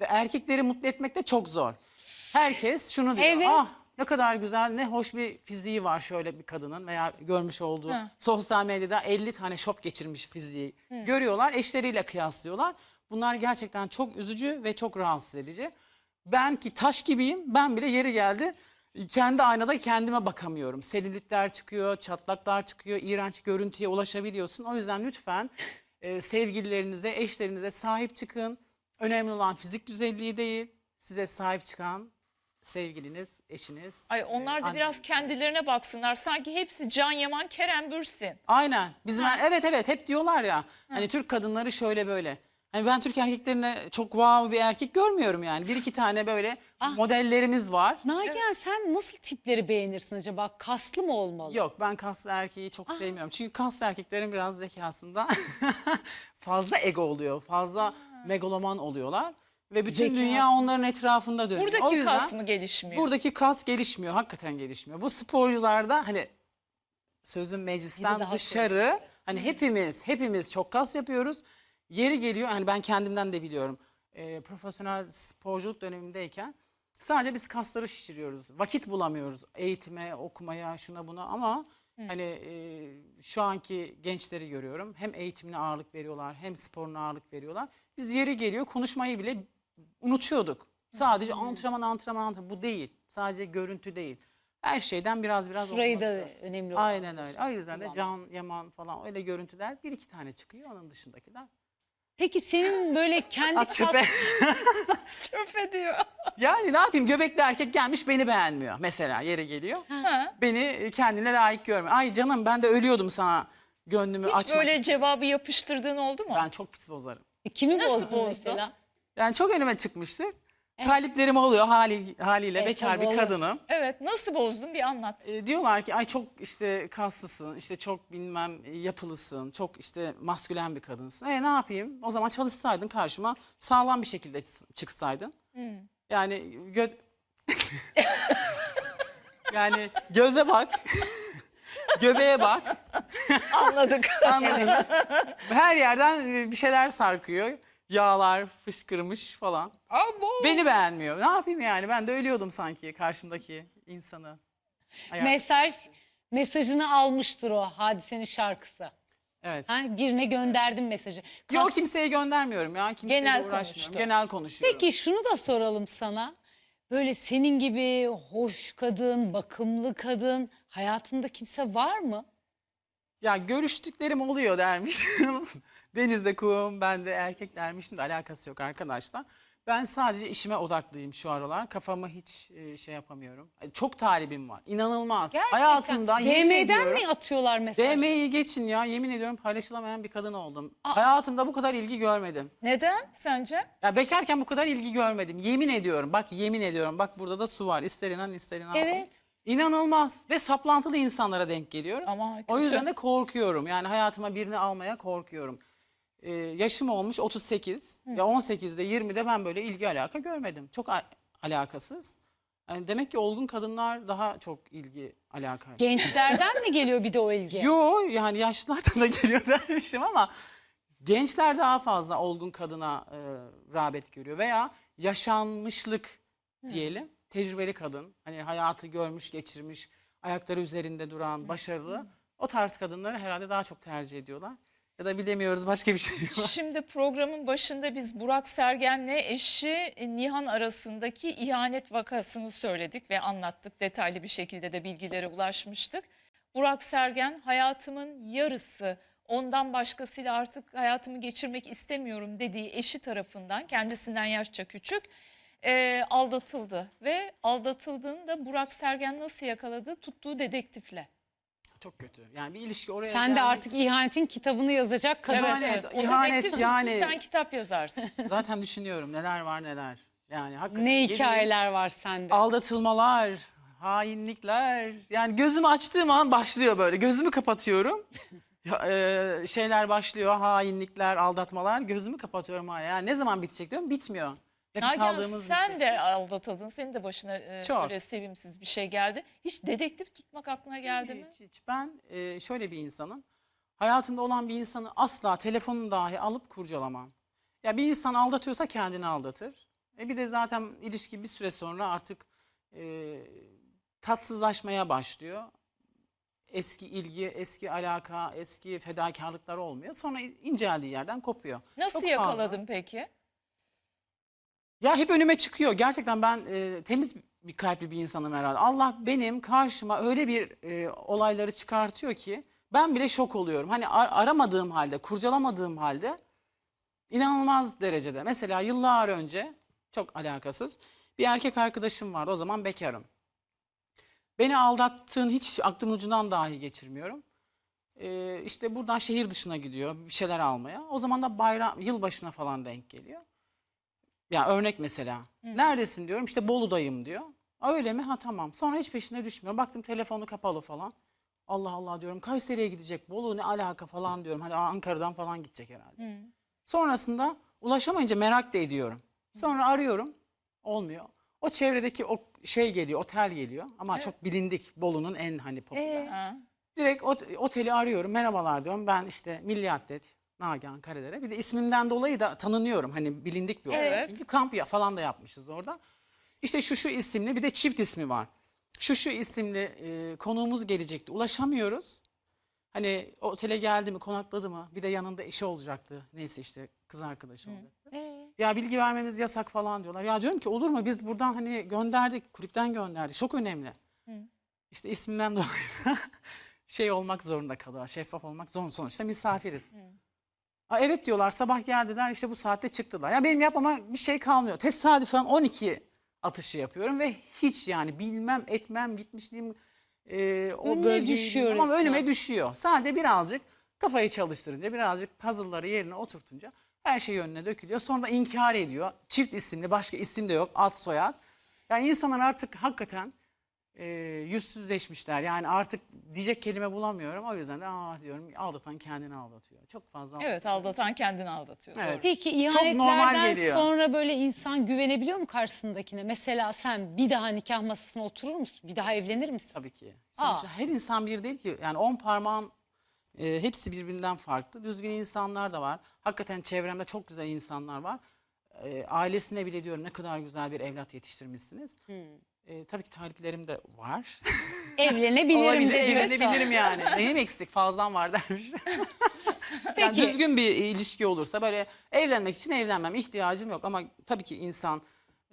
Ve erkekleri mutlu etmek de çok zor. Herkes şunu diyor. Evet. Ah ne kadar güzel, ne hoş bir fiziği var şöyle bir kadının veya görmüş olduğu Ha. sosyal medyada 50 tane şop geçirmiş fiziği görüyorlar, eşleriyle kıyaslıyorlar. Bunlar gerçekten çok üzücü ve çok rahatsız edici. Ben ki taş gibiyim, ben bile yeri geldi kendi aynada kendime bakamıyorum. Selülitler çıkıyor, çatlaklar çıkıyor, iğrenç görüntüye ulaşabiliyorsun. O yüzden lütfen e, sevgililerinize, eşlerinize sahip çıkın. Önemli olan fizik güzelliği değil, size sahip çıkan sevgiliniz, eşiniz. Ay onlar da Anne. biraz kendilerine baksınlar. Sanki hepsi Can Yaman, Kerem Bürsin. Aynen. Bizim Ha. evet evet hep diyorlar ya. Hani Türk kadınları şöyle böyle. Hani ben Türk erkeklerine çok wow bir erkek görmüyorum yani. Bir iki tane böyle Ah. modellerimiz var. Nagihan sen nasıl tipleri beğenirsin acaba? Kaslı mı olmalı? Yok ben kaslı erkeği çok sevmiyorum. Çünkü kaslı erkeklerin biraz zekasında fazla ego oluyor. Fazla megaloman oluyorlar. Ve bütün Zekası. dünya onların etrafında dönüyor. o Buradaki yüzden kas mı gelişmiyor? buradaki kas gelişmiyor. Hakikaten gelişmiyor. Bu sporcularda hani sözün meclisten dışarı hani hepimiz hepimiz çok kas yapıyoruz. Yeri geliyor hani ben kendimden de biliyorum. Ee, profesyonel sporculuk dönemindeyken sadece biz kasları şişiriyoruz. Vakit bulamıyoruz eğitime, okumaya, şuna buna ama hani e, şu anki gençleri görüyorum. Hem eğitimine ağırlık veriyorlar, hem sporuna ağırlık veriyorlar. Biz yeri geliyor konuşmayı bile unutuyorduk. Sadece antrenman, antrenman, antrenman. Bu değil. Sadece görüntü değil. Her şeyden biraz biraz Şurayı da olması. önemli olan. Aynen öyle. O yüzden de. Can Yaman falan öyle görüntüler bir iki tane çıkıyor. Onun dışındakiler. Peki senin böyle kendi At kas... çöpe. Çöp ediyor. yani ne yapayım göbekli erkek gelmiş beni beğenmiyor. Mesela yeri geliyor. Ha. Beni kendine layık görmüyor. Ay canım ben de ölüyordum sana gönlümü Hiç açmak. böyle cevabı yapıştırdığın oldu mu? Ben çok pis bozarım. Kimi Nasıl bozdun bozdun? mesela? Yani çok önüme çıkmıştır. Taliplerim oluyor hali, haliyle Evet, bekar tabii bir olur. kadınım. Evet nasıl bozdun bir anlat. E, diyorlar ki ay çok işte kaslısın, işte çok bilmem e, yapılısın, çok işte maskülen bir kadınsın. E ne yapayım? O zaman çalışsaydın karşıma sağlam bir şekilde ç- çıksaydın. Hmm. Yani gö Yani göze bak. Göbeğe bak. Anladık. Anladınız. Her yerden e, bir şeyler sarkıyor. Yağlar fışkırmış falan. Abo. Beni beğenmiyor. Ne yapayım yani? Ben de ölüyordum sanki karşımdaki insanı. Hayal- Mesaj, mesajını almıştır o hadisenin şarkısı. Evet. Ha, birine gönderdim mesajı. Yok Kas- kimseye göndermiyorum ya. Kimseyle Genel uğraşmıyorum. konuştu. Genel konuşuyorum. Peki şunu da soralım sana. Böyle senin gibi hoş kadın, bakımlı kadın hayatında kimse var mı? Ya görüştüklerim oluyor dermiş. Denizde kum, ben de erkek dermişim de alakası yok arkadaşlar. Ben sadece işime odaklıyım şu aralar. Kafamı hiç e, şey yapamıyorum. Çok talibim var. İnanılmaz. Gerçekten. Hayatımda yemin DM'den ediyorum- mi atıyorlar mesaj? DM'yi geçin ya. Yemin ediyorum paylaşılamayan bir kadın oldum. Aa. Hayatımda bu kadar ilgi görmedim. Neden sence? Ya bekarken bu kadar ilgi görmedim. Yemin ediyorum. Bak yemin ediyorum. Bak burada da su var. İster inan ister inanma. Evet. İnanılmaz. Ve saplantılı insanlara denk geliyorum. Ama O yüzden de korkuyorum. Yani hayatıma birini almaya korkuyorum. Ee, yaşım olmuş 38. Ya 18'de 20'de ben böyle ilgi alaka görmedim. Çok a- alakasız. Yani demek ki olgun kadınlar daha çok ilgi alaka. Gençlerden mi geliyor bir de o ilgi? Yo yani yaşlılardan da geliyor dermişim ama gençler daha fazla olgun kadına e, rağbet görüyor veya yaşanmışlık diyelim. Tecrübeli kadın hani hayatı görmüş geçirmiş ayakları üzerinde duran başarılı o tarz kadınları herhalde daha çok tercih ediyorlar. Ya da bilemiyoruz başka bir şey var. Şimdi programın başında biz Burak Sergen'le eşi Nihan arasındaki ihanet vakasını söyledik ve anlattık. Detaylı bir şekilde de bilgilere ulaşmıştık. Burak Sergen hayatımın yarısı ondan başkasıyla artık hayatımı geçirmek istemiyorum dediği eşi tarafından kendisinden yaşça küçük eee, aldatıldı. Ve aldatıldığında Burak Sergen nasıl yakaladı? Tuttuğu dedektifle. Çok kötü. Yani bir ilişki oraya Sen de artık ihanetin kitabını yazacak kadın. İhanet, O ihanet dedektif yani. Sen kitap yazarsın. Zaten düşünüyorum neler var neler. Yani hakikaten Ne yemin- hikayeler var sende. aldatılmalar, hainlikler. Yani gözümü açtığım an başlıyor böyle. Gözümü kapatıyorum. Ya, e, şeyler başlıyor. Hainlikler, aldatmalar. Gözümü kapatıyorum hala. Yani ne zaman bitecek diyorum. Bitmiyor. Nefes Nagihan aldığımız sen de aldatıldın. Senin de başına e, Çok. böyle sevimsiz bir şey geldi. Hiç dedektif tutmak aklına geldi mi? Hiç, hiç. Ben e, şöyle bir insanım. Hayatımda olan bir insanı asla telefonunu dahi alıp kurcalamam. Ya bir insan aldatıyorsa kendini aldatır. E bir de zaten ilişki bir süre sonra artık e, tatsızlaşmaya başlıyor. Eski ilgi, eski alaka, eski fedakarlıklar olmuyor. Sonra inceldiği yerden kopuyor. Nasıl Çok fazla. yakaladın peki? Ya hep önüme çıkıyor. Gerçekten ben e, temiz bir kalpli bir insanım herhalde. Allah benim karşıma öyle bir e, olayları çıkartıyor ki ben bile şok oluyorum. Hani ar- aramadığım halde, kurcalamadığım halde inanılmaz derecede. Mesela yıllar önce çok alakasız bir erkek arkadaşım vardı. O zaman bekarım. Beni aldattığın hiç aklımın ucundan dahi geçirmiyorum. Ee, işte buradan şehir dışına gidiyor bir şeyler almaya. O zaman da bayram yılbaşına falan denk geliyor. Ya örnek mesela. Neredesin diyorum işte Bolu'dayım diyor. "Aa, Öyle mi? Ha tamam. Sonra hiç peşine düşmüyor. Baktım telefonu kapalı falan. Allah Allah diyorum. Kayseri'ye gidecek. Bolu ne alaka falan diyorum. Hadi Ankara'dan falan gidecek herhalde. Sonrasında ulaşamayınca merak da ediyorum. Sonra arıyorum. Olmuyor. O çevredeki o şey geliyor, otel geliyor. Ama çok bilindik. Bolu'nun en hani popüler. Ee? Ha. Direkt ot- oteli arıyorum. Merhabalar diyorum. Ben işte Milli Atlet Nagihan Karadere. Bir de ismimden dolayı da tanınıyorum. Hani bilindik bir otel. Evet. Çünkü kamp ya- falan da yapmışız orada. İşte şu şu isimli bir de çift ismi var. Şu şu isimli e, konuğumuz gelecekti. Ulaşamıyoruz. Hani otele geldi mi, konakladı mı? Bir de yanında eşi olacaktı. Neyse işte kız arkadaşı olacaktı. Ee? Ya bilgi vermemiz yasak falan diyorlar. Ya diyorum ki olur mu biz buradan hani gönderdik, kulüpten gönderdik. Çok önemli. İşte ismimden dolayı şey olmak zorunda kalıyor. Şeffaf olmak zorunda. Sonuçta misafiriz. Aa, evet diyorlar sabah geldiler işte bu saatte çıktılar. Ya benim yapmama bir şey kalmıyor. Tesadüfen 12 atışı yapıyorum ve hiç yani bilmem etmem gitmişliğim e, o bölgeyi düşüyor ama önüme düşüyor. Sadece birazcık kafayı çalıştırınca birazcık puzzle'ları yerine oturtunca her şey önüne dökülüyor. Sonra inkar ediyor. Çift isimli başka isim de yok ad soyad. Yani insanlar artık hakikaten e, yüzsüzleşmişler. Yani artık diyecek kelime bulamıyorum. O yüzden de aa diyorum aldatan kendini aldatıyor. Çok fazla Evet aldatıyor. aldatan kendini aldatıyor. Evet. Doğru. Peki normal ihanetlerden geliyor. sonra böyle insan güvenebiliyor mu karşısındakine? Mesela sen bir daha nikah masasına oturur musun? Bir daha evlenir misin? Tabii ki. Aa. Sonuçta her insan bir değil ki. Yani on parmağın e, hepsi birbirinden farklı. Düzgün insanlar da var. Hakikaten çevremde çok güzel insanlar var. E, ailesine bile diyorum ne kadar güzel bir evlat yetiştirmişsiniz. E, tabii ki taliplerim de var. Evlenebilirim Olabilir, de diyorsa. evlenebilirim yani. Neyim eksik fazlam var dermiş. yani Peki. düzgün bir ilişki olursa böyle evlenmek için evlenmem ihtiyacım yok. Ama tabii ki insan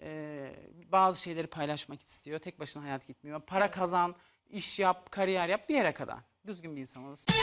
e, bazı şeyleri paylaşmak istiyor. Tek başına hayat gitmiyor. Para kazan, iş yap, kariyer yap bir yere kadar. Düzgün bir insan olursa.